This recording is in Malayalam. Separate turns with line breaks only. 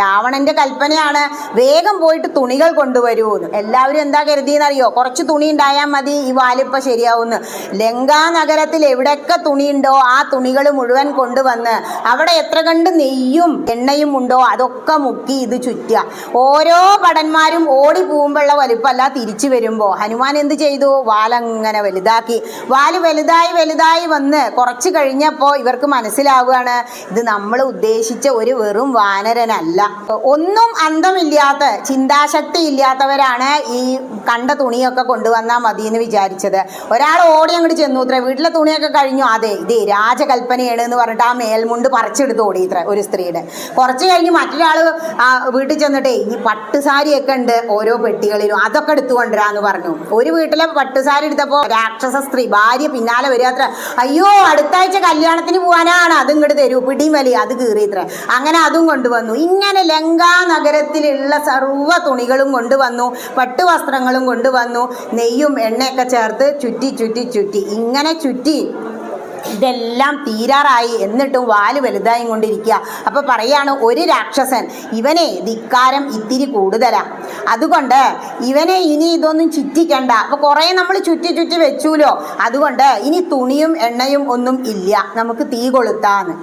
രാവണന്റെ കൽപ്പനയാണ് വേഗം പോയിട്ട് തുണികൾ കൊണ്ടുവരൂ എല്ലാവരും എന്താ കരുതിയെന്നറിയോ? കുറച്ച് തുണി ഉണ്ടായാൽ മതി ഈ വാലിപ്പ ശരിയാവുന്ന്. ലങ്കാ നഗരത്തിൽ എവിടെയൊക്കെ തുണിയുണ്ടോ ആ തുണികൾ മുഴുവൻ കൊണ്ടുവന്ന് അവിടെ എത്ര കണ്ട് നെയ്യും എണ്ണയും ഉണ്ടോ അതൊക്കെ മുക്കി ഇത് ചുറ്റുക. ഓരോ ഭടന്മാരും ഓടി പോകുമ്പോഴുള്ള വലുപ്പമല്ല തിരിച്ചു വരുമ്പോ. ഹനുമാൻ എന്ത് ചെയ്തു? വാലങ്ങനെ വലുതാക്കി. വാൽ വലുതായി വലുതായി വന്ന് കുറച്ച് കഴിഞ്ഞപ്പോൾ ഇവർക്ക് മനസ്സിലാവുകയാണ് ഇത് നമ്മൾ ഉദ്ദേശിച്ച ഒരു വെറും വാനരനല്ല ഒന്നും അന്തമില്ലാത്ത ചിന്താശക്തി ഇല്ലാത്തവരാണ് ഈ കണ്ട തുണിയൊക്കെ കൊണ്ടുവന്നാൽ മതി എന്ന് വിചാരിച്ചത്. ഒരാൾ ഓടി അങ്ങോട്ട് ചെന്നു. ഇത്ര വീട്ടിലെ തുണിയൊക്കെ കഴിഞ്ഞു. അതെ ഇത് രാജകൽപ്പനയാണ് എന്ന് പറഞ്ഞിട്ട് ആ മേൽമുണ്ട് പറിച്ചെടുത്ത് ഓടി ഇത്ര ഒരു സ്ത്രീയുടെ. കുറച്ച് കഴിഞ്ഞ് മറ്റൊരാൾ വീട്ടിൽ ചെന്നിട്ടേ ഈ പട്ടുസാരിയൊക്കെ ഉണ്ട് ഓരോ പെട്ടികളിലും. അതൊക്കെ എടുത്തു കൊണ്ടുവരാന്ന് പറഞ്ഞു. ഒരു വീട്ടിലെ പട്ടുസാരി എടുത്തപ്പോൾ രാക്ഷസ സ്ത്രീ ഭാര്യ പിന്നാലെ വരിക അത്ര അയ്യോ അടുത്താഴ്ച കല്യാണത്തിന് പോകാനാണ് അത് ഇങ്ങോട്ട് തരൂ. പിടിയും വലിയ. അത് കീറി ഇത്ര. അങ്ങനെ അതും കൊണ്ടുവന്നു. ഇങ്ങനെ ലങ്കാ നഗരത്തിലുള്ള സർവ തുണികളും കൊണ്ടുവന്നു പട്ടുവസ്ത്രങ്ങളും കൊണ്ടുവന്നു നെയ്യും എണ്ണയൊക്കെ ചേർത്ത് ചുറ്റി ചുറ്റി ചുറ്റി. ഇങ്ങനെ ചുറ്റി. ഇതെല്ലാം തീരാറായി. എന്നിട്ടും വാൽ വലുതായി കൊണ്ടിരിക്കുക. അപ്പൊ പറയാണ് ഒരു രാക്ഷസൻ ഇവനെ ധിക്കാരം ഇത്തിരി കൂടുതലാ. അതുകൊണ്ട് ഇവനെ ഇനി ഇതൊന്നും ചുറ്റിക്കണ്ട. അപ്പൊ കുറേ നമ്മൾ ചുറ്റി ചുറ്റി വെച്ചൂലോ? അതുകൊണ്ട് ഇനി തുണിയും എണ്ണയും ഒന്നും ഇല്ല. നമുക്ക് തീ കൊളുത്താന്ന്.